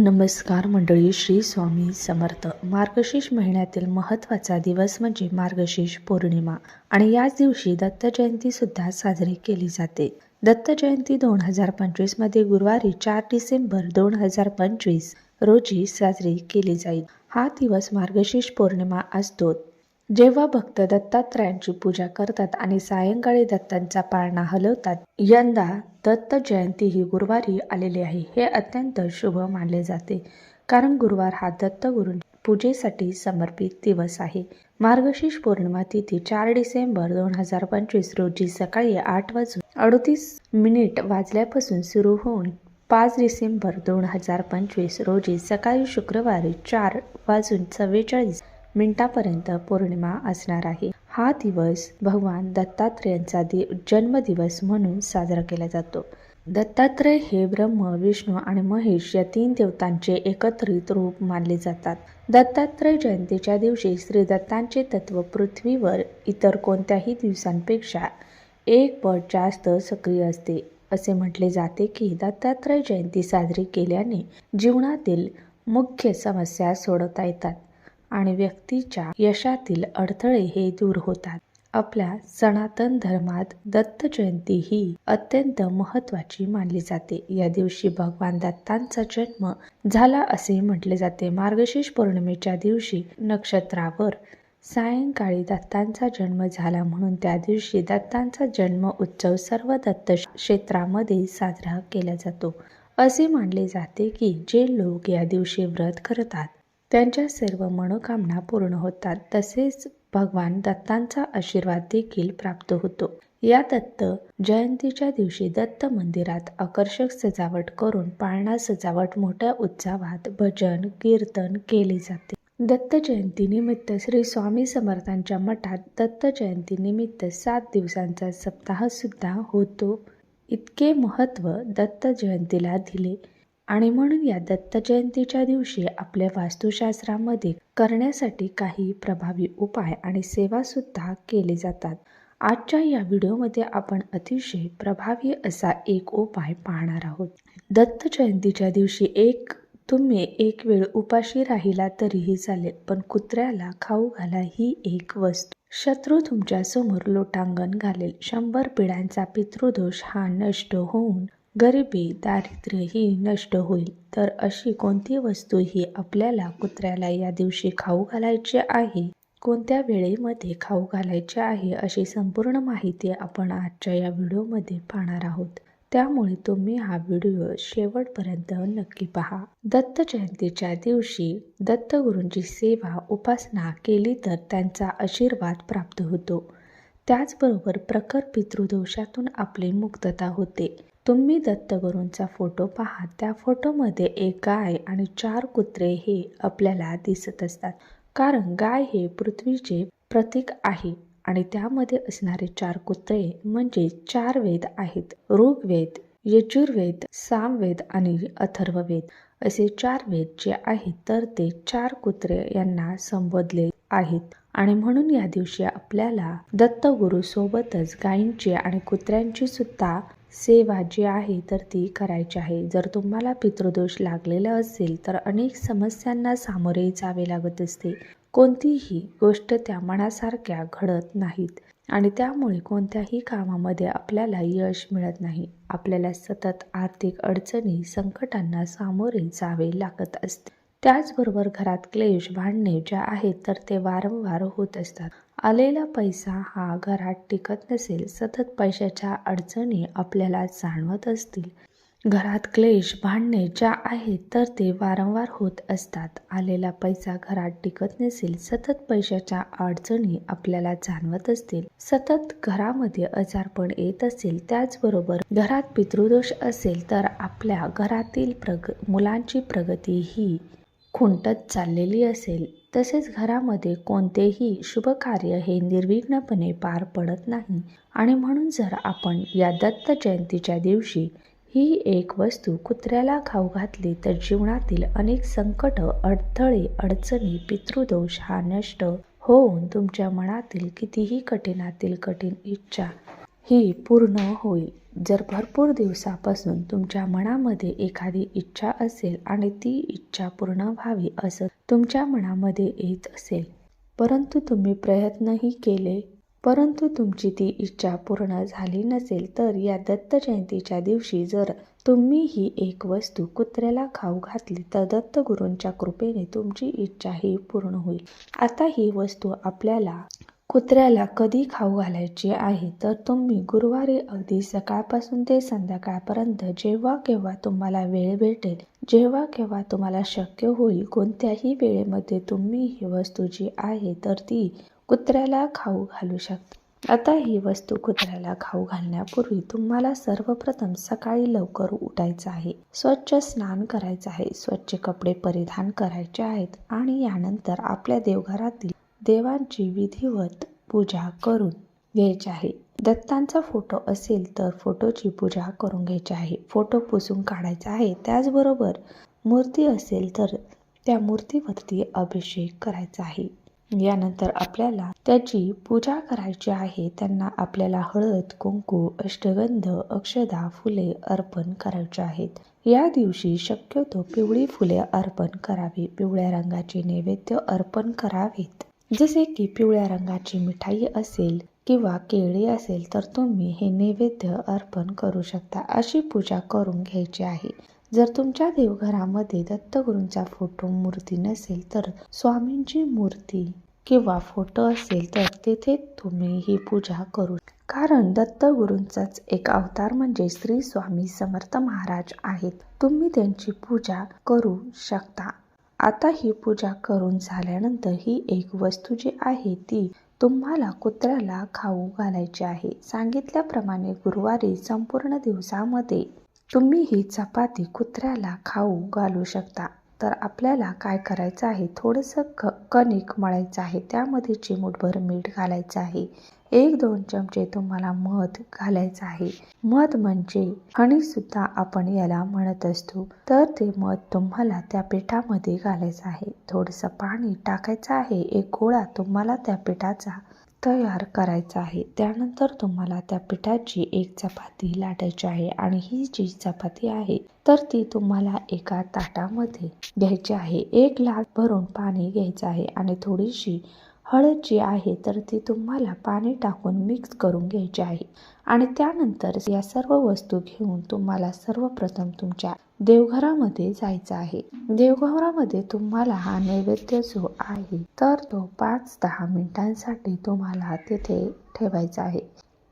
नमस्कार मंडळी श्री स्वामी समर्थ. मार्गशीर्ष महिन्यातील महत्त्वाचा दिवस म्हणजे मार्गशीर्ष पौर्णिमा आणि याच दिवशी दत्त जयंती सुद्धा साजरी केली जाते. दत्त जयंती दोन हजार पंचवीसमध्ये गुरुवारी चार डिसेंबर दोन हजार पंचवीस रोजी साजरी केली जाईल. हा दिवस मार्गशीर्ष पौर्णिमा असतो. जेव्हा भक्त दत्तात्रयांची पूजा करतात आणि सायंकाळी दत्तांचा पाळणा हलवतात यंदा दत्त जयंती ही गुरुवारी आलेली आहे. हे अत्यंत शुभ मानले जाते कारण गुरुवार हा दत्तगुरू पूजेसाठी समर्पित दिवस आहे. मार्गशीर्ष पौर्णिमा तिथी चार डिसेंबर दोन हजार पंचवीस रोजी सकाळी आठ वाजून अडतीस मिनिट वाजल्यापासून सुरू होऊन पाच डिसेंबर दोन हजार पंचवीस रोजी सकाळी शुक्रवारी चार वाजून चव्वेचाळीस मिनिटापर्यंत पौर्णिमा असणार आहे. हा दिवस भगवान दत्तात्रेयांचा दि जन्मदिवस म्हणून साजरा केला जातो. दत्तात्रय हे ब्रह्म विष्णू आणि महेश या तीन देवतांचे एकत्रित रूप मानले जातात. दत्तात्रय जयंतीच्या दिवशी श्री दत्तांचे तत्व पृथ्वीवर इतर कोणत्याही दिवसांपेक्षा एक पट जास्त सक्रिय असते. असे म्हटले जाते की दत्तात्रय जयंती साजरी केल्याने जीवनातील मुख्य समस्या सोडवता येतात. आणि व्यक्तीच्या यशातील अडथळे हे दूर होतात. आपल्या सनातन धर्मात दत्त जयंती ही अत्यंत महत्वाची मानली जाते. या दिवशी भगवान दत्तांचा जन्म झाला असे म्हटले जाते. मार्गशीर्ष पौर्णिमेच्या दिवशी नक्षत्रावर सायंकाळी दत्तांचा जन्म झाला म्हणून त्या दिवशी दत्तांचा जन्म उत्सव सर्व दत्त क्षेत्रामध्ये साजरा केला जातो. असे मानले जाते की जे लोक या दिवशी व्रत करतात त्यांच्या सर्व मनोकामना पूर्ण होतात. तसेच भगवान दत्तांचा आशीर्वाद देखील प्राप्त होतो. या दत्त जयंतीच्या दिवशी दत्त मंदिरात आकर्षक सजावट करून पाळणा सजावट मोठ्या उत्सवात भजन कीर्तन केले जाते. दत्त जयंतीनिमित्त श्री स्वामी समर्थांच्या मठात दत्त जयंतीनिमित्त सात दिवसांचा सप्ताह सुद्धा होतो. इतके महत्त्व दत्त जयंतीला दिले. आणि म्हणून या दत्त जयंतीच्या दिवशी आपल्या वास्तुशास्त्रामध्ये करण्यासाठी काही प्रभावी उपाय आणि सेवासुद्धा केले जातात. आजच्या या व्हिडिओमध्ये आपण अतिशय प्रभावी असा एक उपाय पाहणार आहोत. दत्त जयंतीच्या दिवशी एक तुम्ही एक वेळ उपाशी राहिला तरीही चालेल पण कुत्र्याला खाऊ घाला ही एक वस्तू. शत्रू तुमच्यासमोर लोटांगण घालेल. शंभर पिढ्यांचा पितृदोष हा नष्ट होऊन गरिबी दारिद्र्य ही नष्ट होईल. तर अशी कोणती वस्तू ही आपल्याला कुत्र्याला या दिवशी खाऊ घालायची आहे? कोणत्या वेळेमध्ये खाऊ घालायचे आहे अशी संपूर्ण माहिती आपण आजच्या या व्हिडिओमध्ये पाहणार आहोत. त्यामुळे तुम्ही हा व्हिडिओ शेवटपर्यंत नक्की पहा. दत्त जयंतीच्या दिवशी दत्तगुरूंची सेवा उपासना केली तर त्यांचा आशीर्वाद प्राप्त होतो. त्याचबरोबर प्रखर पितृदोषातून आपली मुक्तता होते. तुम्ही दत्तगुरूंचा फोटो पहा. त्या फोटोमध्ये एक गाय आणि चार कुत्रे हे आपल्याला दिसत असतात. कारण गाय हे पृथ्वीचे प्रतीक आहे आणि त्यामध्ये असणारे चार कुत्रे म्हणजे चार वेद आहेत. ऋग्वेद यजुर्वेद सामवेद आणि अथर्ववेद. असे चार वेद जे आहेत तर ते चार कुत्रे यांना संबोधले आहेत. आणि म्हणून या दिवशी आपल्याला दत्तगुरु सोबतच गायींची आणि कुत्र्यांची सुद्धा सेवा जी आहे तर ती करायची आहे. जर तुम्हाला पितृदोष लागलेला असेल तर अनेक समस्यांना सामोरे जावे लागत असते. कोणतीही गोष्ट त्या मनासारख्या घडत नाहीत आणि त्यामुळे कोणत्याही कामामध्ये आपल्याला यश मिळत नाही. आपल्याला सतत आर्थिक अडचणी संकटांना सामोरे जावे लागत असते. त्याचबरोबर घरात क्लेश भांडणे ज्या आहेत तर ते वारंवार होत असतात. आलेला पैसा हा घरात टिकत नसेल सतत पैशाच्या अडचणी आपल्याला जाणवत असतील. घरात क्लेश भांडणे ज्या आहेत तर ते वारंवार होत असतात. आलेला पैसा घरात टिकत नसेल सतत पैशाच्या अडचणी आपल्याला जाणवत असतील. सतत घरामध्ये आजारपण येत असेल त्याचबरोबर घरात पितृदोष असेल तर आपल्या घरातील प्रग मुलांची प्रगती ही खुंटत चाललेली असेल तसेच घरामध्ये कोणतेही शुभ कार्य हे निर्विघ्नपणे पार पडत नाही. आणि म्हणून जर आपण या दत्त जयंतीच्या दिवशी ही एक वस्तू कुत्र्याला खाऊ घातली तर जीवनातील अनेक संकट अडथळे अडचणी पितृदोष हा नष्ट होऊन तुमच्या मनातील कितीही कठीणातील कठीण इच्छा ही पूर्ण होईल. जर भरपूर दिवसापासून तुमच्या मनामध्ये एखादी इच्छा असेल आणि ती इच्छा पूर्ण व्हावी असं तुमच्या मनामध्ये येत असेल परंतु तुम्ही प्रयत्नही केले परंतु तुमची ती इच्छा पूर्ण झाली नसेल तर या दत्त जयंतीच्या दिवशी जर तुम्ही ही एक वस्तू कुत्र्याला खाऊ घातली तर दत्तगुरूंच्या कृपेने तुमची इच्छा ही पूर्ण होईल. आता ही वस्तू आपल्याला कुत्र्याला कधी खाऊ घालायची आहे तर तुम्ही गुरुवारी अगदी सकाळपासून ते संध्याकाळपर्यंत जेव्हा केव्हा तुम्हाला वेळ भेटेल जेव्हा केव्हा तुम्हाला शक्य होईल कोणत्याही वेळेमध्ये तुम्ही ही वस्तू जी आहे तर ती कुत्र्याला खाऊ घालू शकता. आता ही वस्तू कुत्र्याला खाऊ घालण्यापूर्वी तुम्हाला सर्वप्रथम सकाळी लवकर उठायचं आहे स्वच्छ स्नान करायचं आहे स्वच्छ कपडे परिधान करायचे आहेत आणि यानंतर आपल्या देवघरातील देवांची विधिवत पूजा करून घ्यायची आहे. दत्तांचा फोटो असेल तर फोटोची पूजा करून घ्यायची आहे. फोटो पुसून काढायचा आहे. त्याचबरोबर मूर्ती असेल तर त्या मूर्तीवरती अभिषेक करायचा आहे. यानंतर आपल्याला त्याची पूजा करायची आहे. त्यांना आपल्याला हळद कुंकू अष्टगंध अक्षदा फुले अर्पण करायचे आहेत. या दिवशी शक्यतो पिवळी फुले अर्पण करावी. पिवळ्या रंगाचे नैवेद्य अर्पण करावेत. जसे की पिवळ्या रंगाची मिठाई असेल किंवा केळी असेल तर तुम्ही हे नैवेद्य अर्पण करू शकता अशी पूजा करून घ्यायची आहे. जर तुमच्या देवघरामध्ये दत्तगुरूंचा फोटो मूर्ती नसेल तर स्वामींची मूर्ती किंवा फोटो असेल तर तेथे तुम्ही ही पूजा करू कारण दत्तगुरूंचाच एक अवतार म्हणजे श्री स्वामी समर्थ महाराज आहेत. तुम्ही त्यांची पूजा करू शकता. आता ही पूजा करून झाल्यानंतर ही एक वस्तू जी आहे ती तुम्हाला कुत्र्याला खाऊ घालायची आहे. सांगितल्याप्रमाणे गुरुवारी संपूर्ण दिवसामध्ये तुम्ही ही चपाती कुत्र्याला खाऊ घालू शकता. तर आपल्याला काय करायचं आहे? थोडंसं क कणिक मळायचं आहे. त्यामध्ये चिमूटभर मीठ घालायचं आहे. एक दोन चमचे तुम्हाला मध घालायचं आहे. मध म्हणजे हणी सुद्धा आपण याला म्हणत असतो. तर ते मध तुम्हाला त्या पिठामध्ये घालायचं आहे. थोडंसं पाणी टाकायचं आहे. एक गोळा तुम्हाला त्या पिठाचा तयार करायचा आहे. त्यानंतर तुम्हाला त्या पिठाची एक चपाती लाटायची आहे आणि ही जी चपाती आहे तर ती तुम्हाला एका ताटामध्ये घ्यायची आहे. एक लाट भरून पाणी घ्यायचं आहे आणि थोडीशी हळद जी आहे तर ती तुम्हाला पाणी टाकून मिक्स करून घ्यायची आहे. आणि त्यानंतर या सर्व वस्तू घेऊन तुम्हाला सर्वप्रथम तुमच्या देवघरामध्ये जायचं आहे. देवघरामध्ये तुम्हाला हा नैवेद्य जो आहे तर तो पाच दहा मिनिटांसाठी तुम्हाला तिथे ठेवायचा आहे.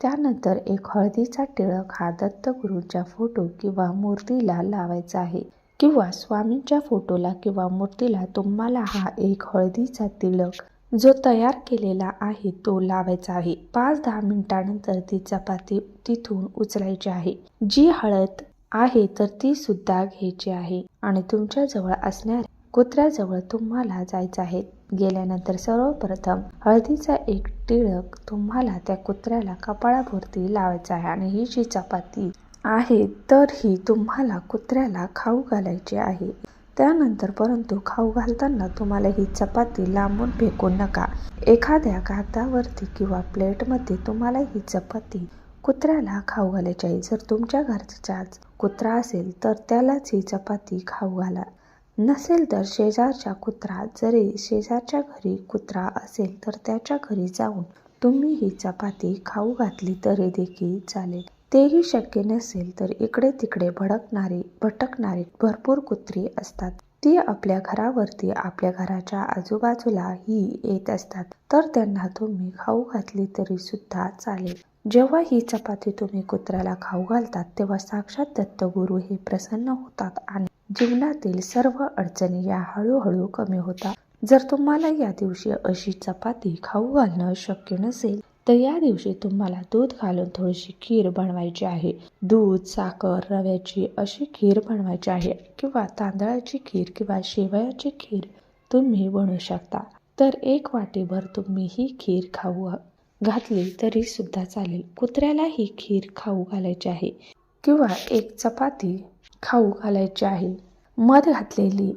त्यानंतर एक हळदीचा टिळक हा दत्तगुरूंच्या फोटो किंवा मूर्तीला लावायचा आहे. किंवा स्वामींच्या फोटोला किंवा मूर्तीला तुम्हाला हा एक हळदीचा तिलक जो तयार केलेला आहे तो लावायचा आहे. पाच दहा मिनिटानंतर ती चपाती तिथून उचलायची आहे. जी हळद आहे तर ती सुद्धा घ्यायची आहे. आणि तुमच्या जवळ असणाऱ्या कुत्र्याजवळ तुम्हाला जायचं आहे. गेल्यानंतर सर्वप्रथम हळदीचा एक टिळक तुम्हाला त्या कुत्र्याला कपाळाभोवती लावायचा आहे. आणि ही जी चपाती आहे तर ही तुम्हाला कुत्र्याला खाऊ घालायची आहे. त्यानंतर परंतु खाऊ घालताना तुम्हाला ही चपाती लांबून फेकू नका. एखाद्या कागदावरती किंवा प्लेटमध्ये तुम्हाला ही चपाती कुत्र्याला खाऊ घालायची आहे. जर तुमच्या घरचाच कुत्रा असेल तर त्यालाच ही चपाती खाऊ घाला. नसेल तर शेजारच्या कुत्रा जरी शेजारच्या घरी कुत्रा असेल तर त्याच्या घरी जाऊन तुम्ही ही चपाती खाऊ घातली तरी देखील चालेल. तेही शक्य नसेल तर इकडे तिकडे भडकणारी भटकणारी भरपूर कुत्री असतात. ती आपल्या घरावरती आपल्या घराच्या आजूबाजूला ही येत असतात. तर त्यांना तुम्ही खाऊ घातली तरी सुद्धा चालेल. जेव्हा ही चपाती तुम्ही कुत्र्याला खाऊ घालतात तेव्हा साक्षात दत्तगुरू हे प्रसन्न होतात आणि जीवनातील सर्व अडचणी या हळूहळू कमी होतात. जर तुम्हाला या दिवशी अशी चपाती खाऊ घालणं शक्य नसेल तर या दिवशी तुम्हाला दूध घालून थोडीशी खीर बनवायची आहे. दूध साखर रव्याची अशी खीर बनवायची आहे किंवा तांदळाची खीर किंवा शेवयाची खीर तुम्ही बनवू शकता. तर एक वाटीभर तुम्ही ही खीर खाऊ घातली तरी सुद्धा चालेल. कुत्र्याला ही खीर खाऊ घालायची आहे किंवा एक चपाती खाऊ घालायची आहे. मध घातलेली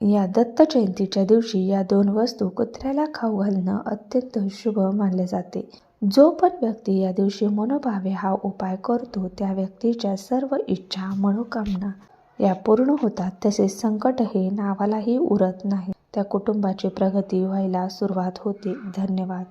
या दत्त जयंतीच्या दिवशी या दोन वस्तू कुत्र्याला खाऊ घालणं अत्यंत शुभ मानले जाते. जो पण व्यक्ती या दिवशी मनोभावे हा उपाय करतो त्या व्यक्तीच्या सर्व इच्छा मनोकामना या पूर्ण होतात तसेच संकट हे नावालाही उरत नाही. त्या कुटुंबाची प्रगती व्हायला सुरुवात होते. धन्यवाद.